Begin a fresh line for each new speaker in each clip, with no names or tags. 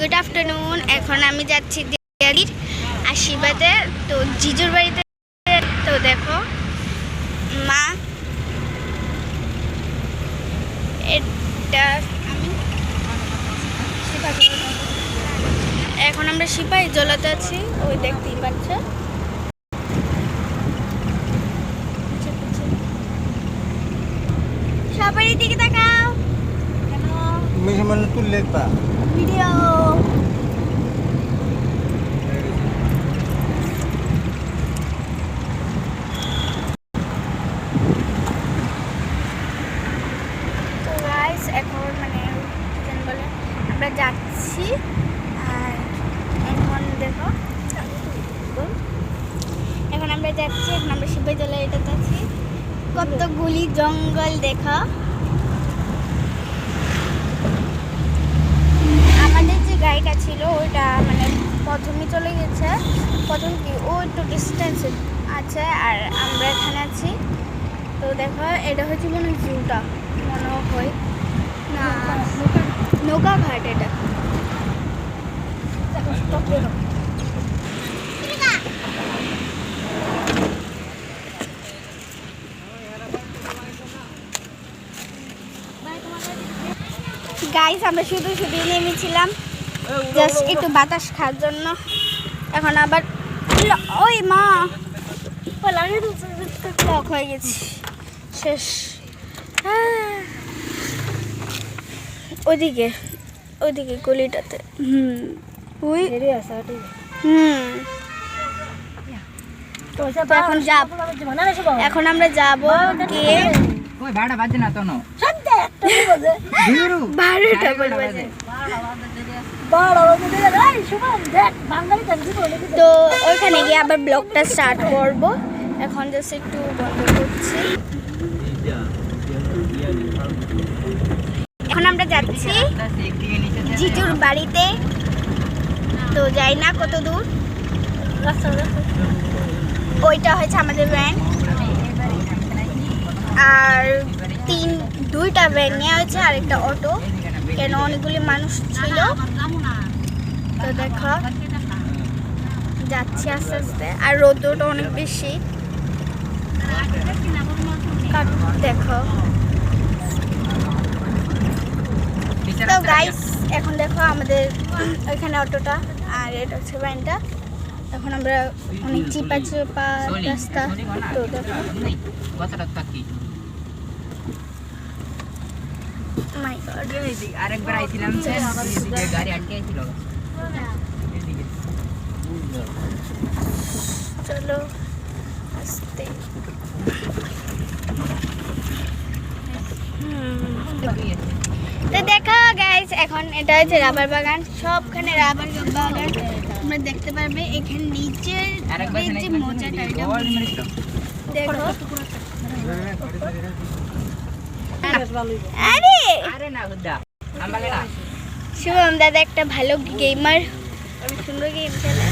Good afternoon এখন আমি যাচ্ছি দিয়ালির আশীর্বাদে। তো জিজুর বাড়িতে তো দেখো, মা, এটা আমি এখন আমরা সিপাহি জলাতে আছি। ওই দেখতেই পাচ্ছ সবারই দিকে তাকাও।
mana tu
গাইস এখন মানে বলে আমরা যাচ্ছি। আর এখন দেখো, এখন আমরা যাচ্ছি, এখন আমরা শিবাই জলে এটাতে আছি কতগুলি জঙ্গল দেখা আমাদের যে গাড়িটা ছিল ওইটা মানে প্রথমে চলে গেছে প্রথম কি? ও একটু ডিস্টেন্সে আছে আর আমরা এখানে আছি। তো দেখো এটা হচ্ছে মনে হয় জুটা মনে হয়। না নৌকা ঘাট এটা। গাইস আমরা শুধু শুধু নেমেছিলাম। জাস্ট একটু বাতাস খাওয়ার জন্য। এখন আবার ওই মা। লক হয়ে গেছি। শেষ। আহ। ওইদিকে ওইদিকে গলিটাতে। হুম। ওই হুম। তো এখন যাব এখন আমরা যাব গিয়ে
কই ভাড়া বাজে না তো
বারোটা বাজে। তো ওইখানে গিয়ে আবার ব্লগটা স্টার্ট করব। এখন জাস্ট একটু বন্ধ করছি। এখন আমরা যাচ্ছি জিজুর বাড়িতে। তো যাই না কত দূর। ওইটা হচ্ছে আমাদের ভ্যান আর তিন, দুইটা ভ্যান নেওয়া হয়েছে আর একটা অটো কেন অনেকগুলি মানুষ ছিল। তো দেখো, যাচ্ছি আস্তে আস্তে। আর রোদ্রটা অনেক বেশি। দেখো। গাইস এখন দেখো আমাদের ওইখানে অটোটা, আর এটা হচ্ছে ভ্যানটা এখন আমরা অনেক চিপা চিপা রাস্তা, তো দেখো।
আরেকবার আইছিলাম যে এদিকে গাড়ি আটকে ছিল এদিকে
চলো আস্তে হুম। তো দেখো গাইস এখন এটা হচ্ছে রাবার বাগান সবখানে রাবার বাগান তোমরা দেখতে পারবে এখানে নিচের
আরেকবার
এই যে মোজাটা এটা
বল মেরেছিল
দেখো আরে। শুভম দাদা একটা ভালো গেমার সুন্দর গেম খেলে।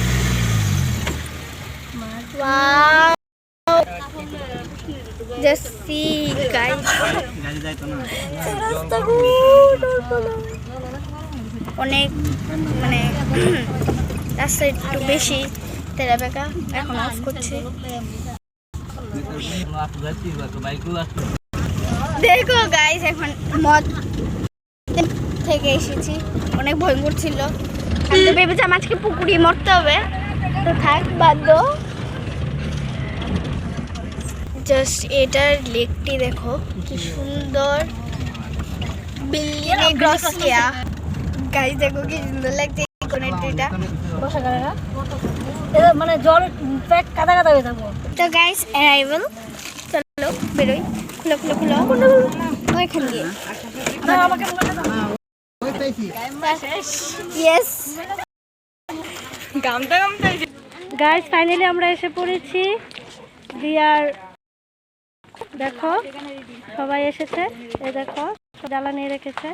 ওয়াও জাস্ট সি গাইস
গাড়ি যাইতো না
অনেক মানে রাস্তা একটু বেশি। তেরাপেকা এখন অফ করছে
আপু যাচ্ছি তো বাইকও আসছে
দেখো গাইস এখন মদ থেকে এসেছি। অনেক ভয়ঙ্কর ছিল। আমি তো ভেবেছিলাম আজকে পুকুরি মরতে হবে। তো থাক বাধ্য জাস্ট এটার লেকটি দেখো কি সুন্দর। বিল্ডিং গাইস দেখো কি সুন্দর লাগছে
মানে জল পেট কাদা কাদা হয়ে থাকব
তো গাইস অ্যারাইভাল বেরোই। খুলো খুলো খুলো। ওইখান দিয়ে। ইয়েস
গাইস ফাইনালি আমরা এসে পড়েছি। দিয়ার দেখো সবাই এসেছে। এ দেখো জ্বালা নিয়ে রেখেছে।